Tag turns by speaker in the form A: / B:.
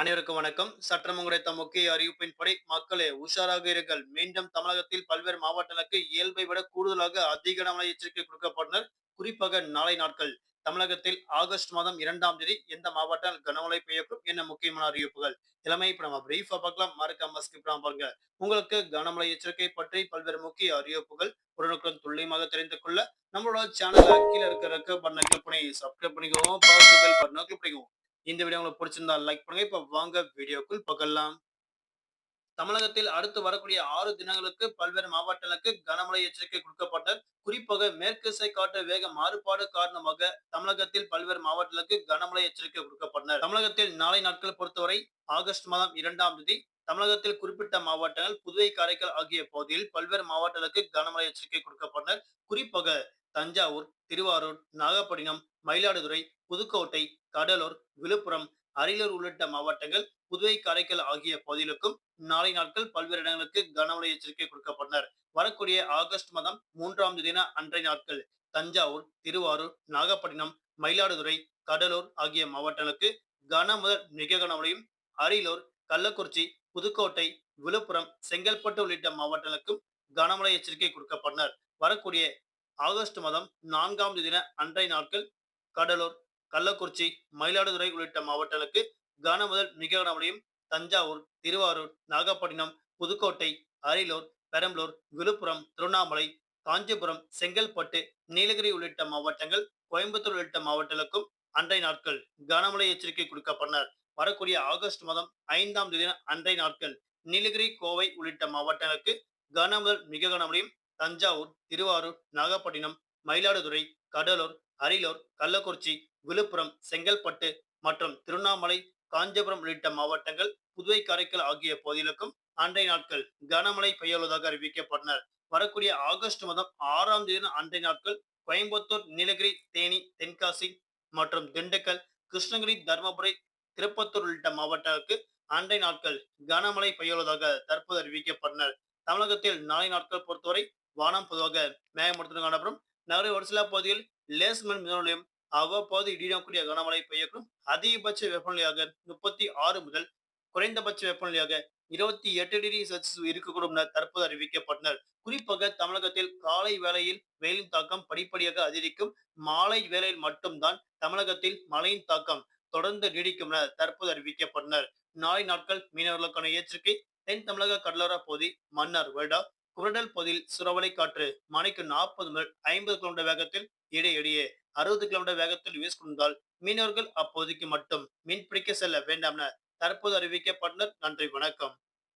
A: அனைவருக்கும் வணக்கம். சற்றம் கிடைத்த முக்கிய அறிவிப்பின்படி மக்களே உஷாராக இருங்கள். மீண்டும் தமிழகத்தில் பல்வேறு மாவட்டங்களுக்கு இயல்பை விட கூடுதலாக அதிக எச்சரிக்கை கொடுக்கப்பட்டனர். குறிப்பாக நாளை நாட்கள் தமிழகத்தில் ஆகஸ்ட் மாதம் இரண்டாம் தேதி எந்த மாவட்டம் கனமழை பெய்யக்கும் என்ன முக்கியமான அறிவிப்புகள்? இளமை இப்ப நம்ம பிரீஃபா பார்க்கலாம். மறக்காம ஸ்கிப் பாருங்க. உங்களுக்கு கனமழை எச்சரிக்கை பற்றி பல்வேறு முக்கிய அறிவிப்புகள் உடனுக்குடன் துல்லியமாக தெரிந்து கொள்ள நம்மளோட சேனல் கீழே இருக்கிற ரெக்க கிளிக் பண்ணி சப்ஸ்கிரைப் பண்ணிக்கோங்க. பண்ணிக்கோங்க. இந்த வீடியோ உங்களுக்கு பிடிச்சிருந்தா லைக் பண்ணுங்க. இப்ப வாங்க வீடியோக்குள் பகலாம். தமிழகத்தில் அடுத்து வரக்கூடிய ஆறு தினங்களுக்கு பல்வேறு மாவட்டங்களுக்கு கனமழை எச்சரிக்கை கொடுக்கப்பட்டது. குறிப்பாக மேற்கு காற்று வேக மாறுபாடு காரணமாக தமிழகத்தில் பல்வேறு மாவட்டங்களுக்கு கனமழை எச்சரிக்கை கொடுக்கப்பட்டனர் தமிழகத்தில் நாளை நாட்கள் பொறுத்தவரை ஆகஸ்ட் மாதம் இரண்டாம் தேதி தமிழகத்தில் குறிப்பிட்ட மாவட்டங்கள் புதுவை காரைக்கால் ஆகிய பகுதியில் பல்வேறு மாவட்டங்களுக்கு கனமழை எச்சரிக்கை கொடுக்கப்பட்டனர் குறிப்பாக தஞ்சாவூர் திருவாரூர் நாகப்பட்டினம் மயிலாடுதுறை புதுக்கோட்டை கடலூர் விழுப்புரம் அரியலூர் உள்ளிட்ட மாவட்டங்கள் புதுவை காரைக்கால் ஆகிய பகுதிகளுக்கும் நாளை நாட்கள் பல்வேறு இடங்களுக்கு கனமழை எச்சரிக்கை கொடுக்கப்பட்டனர். வரக்கூடிய ஆகஸ்ட் மாதம் மூன்றாம் தின அன்றைய நாட்கள் தஞ்சாவூர் திருவாரூர் நாகப்பட்டினம் மயிலாடுதுறை கடலூர் ஆகிய மாவட்டங்களுக்கு கன முதல் மிக கனமழையும் அரியலூர் கள்ளக்குறிச்சி புதுக்கோட்டை விழுப்புரம் செங்கல்பட்டு உள்ளிட்ட மாவட்டங்களுக்கும் கனமழை எச்சரிக்கை கொடுக்கப்பட்டனர். வரக்கூடிய ஆகஸ்ட் மாதம் நான்காம் தின அன்றைய நாட்கள் கடலூர் கள்ளக்குறிச்சி மயிலாடுதுறை உள்ளிட்ட மாவட்டங்களுக்கு கன முதல் மிக கனமழையும் தஞ்சாவூர் திருவாரூர் நாகப்பட்டினம் புதுக்கோட்டை அரியலூர் பெரம்பலூர் விழுப்புரம் திருவண்ணாமலை காஞ்சிபுரம் செங்கல்பட்டு நீலகிரி உள்ளிட்ட மாவட்டங்கள் கோயம்புத்தூர் உள்ளிட்ட மாவட்டங்களுக்கும் அன்றைய நாட்கள் கனமழை எச்சரிக்கை கொடுக்கப்பட்டனர் வரக்கூடிய ஆகஸ்ட் மாதம் ஐந்தாம் தேதி அன்றைய நாட்கள் நீலகிரி கோவை உள்ளிட்ட மாவட்டங்களுக்கு கன முதல் மிக கனமழையும் தஞ்சாவூர் திருவாரூர் நாகப்பட்டினம் மயிலாடுதுறை கடலூர் அரியலூர் கள்ளக்குறிச்சி விழுப்புரம் செங்கல்பட்டு மற்றும் திருவண்ணாமலை காஞ்சிபுரம் உள்ளிட்ட மாவட்டங்கள் புதுவை காரைக்கால் ஆகிய பகுதிகளுக்கும் அன்றைய நாட்கள் கனமழை பெய்யுள்ளதாக அறிவிக்கப்பட்டனர். வரக்கூடிய ஆகஸ்ட் மாதம் ஆறாம் தேதி அன்றைய நாட்கள் கோயம்புத்தூர் நீலகிரி தேனி தென்காசி மற்றும் திண்டுக்கல் கிருஷ்ணகிரி தர்மபுரி திருப்பத்தூர் உள்ளிட்ட மாவட்டங்களுக்கு அன்றைய நாட்கள் கனமழை பெய்யுள்ளதாக தற்போது அறிவிக்கப்பட்டனர். தமிழகத்தில் நாளை நாட்கள் பொறுத்தவரை வானம் பொதுவாக மேகமூட்டத்துடன் காணப்படும். நகரின் ஒரு சில பகுதியில் லேஸ்மன் மிதமலையும் அவ்வப்போது இடியக்கூடிய கனமழை பெய்யக்கும் அதிகபட்ச வெப்பநிலையாக முப்பத்தி ஆறு முதல் குறைந்தபட்ச வெப்பநிலையாக இருபத்தி எட்டு டிகிரி செல்சியஸ் இருக்கக்கூடும் என தற்போது அறிவிக்கப்பட்டனர். குறிப்பாக தமிழகத்தில் காலை வேளையில் வெயிலின் தாக்கம் படிப்படியாக அதிகரிக்கும். மாலை வேளையில் மட்டும்தான் தமிழகத்தில் மழையின் தாக்கம் தொடர்ந்து நீடிக்கும் என தற்போது அறிவிக்கப்பட்டனர். நாளை நாட்கள் மீனவர்களுக்கான எச்சரிக்கை. தென் தமிழக கடலோர பகுதி மன்னார் வருடா குரடல் பகுதியில் சுறவலை காற்று மணிக்கு நாற்பது முதல் ஐம்பது கிலோமீட்டர் வேகத்தில் இடையிடையே அறுபது கிலோமீட்டர் வேகத்தில் வீசிக்கொண்டால் மீனவர்கள் அப்போதைக்கு மட்டும் மீன் பிடிக்க செல்ல வேண்டாம் என தற்போது அறிவிக்கப்பட்டனர். நன்றி வணக்கம்.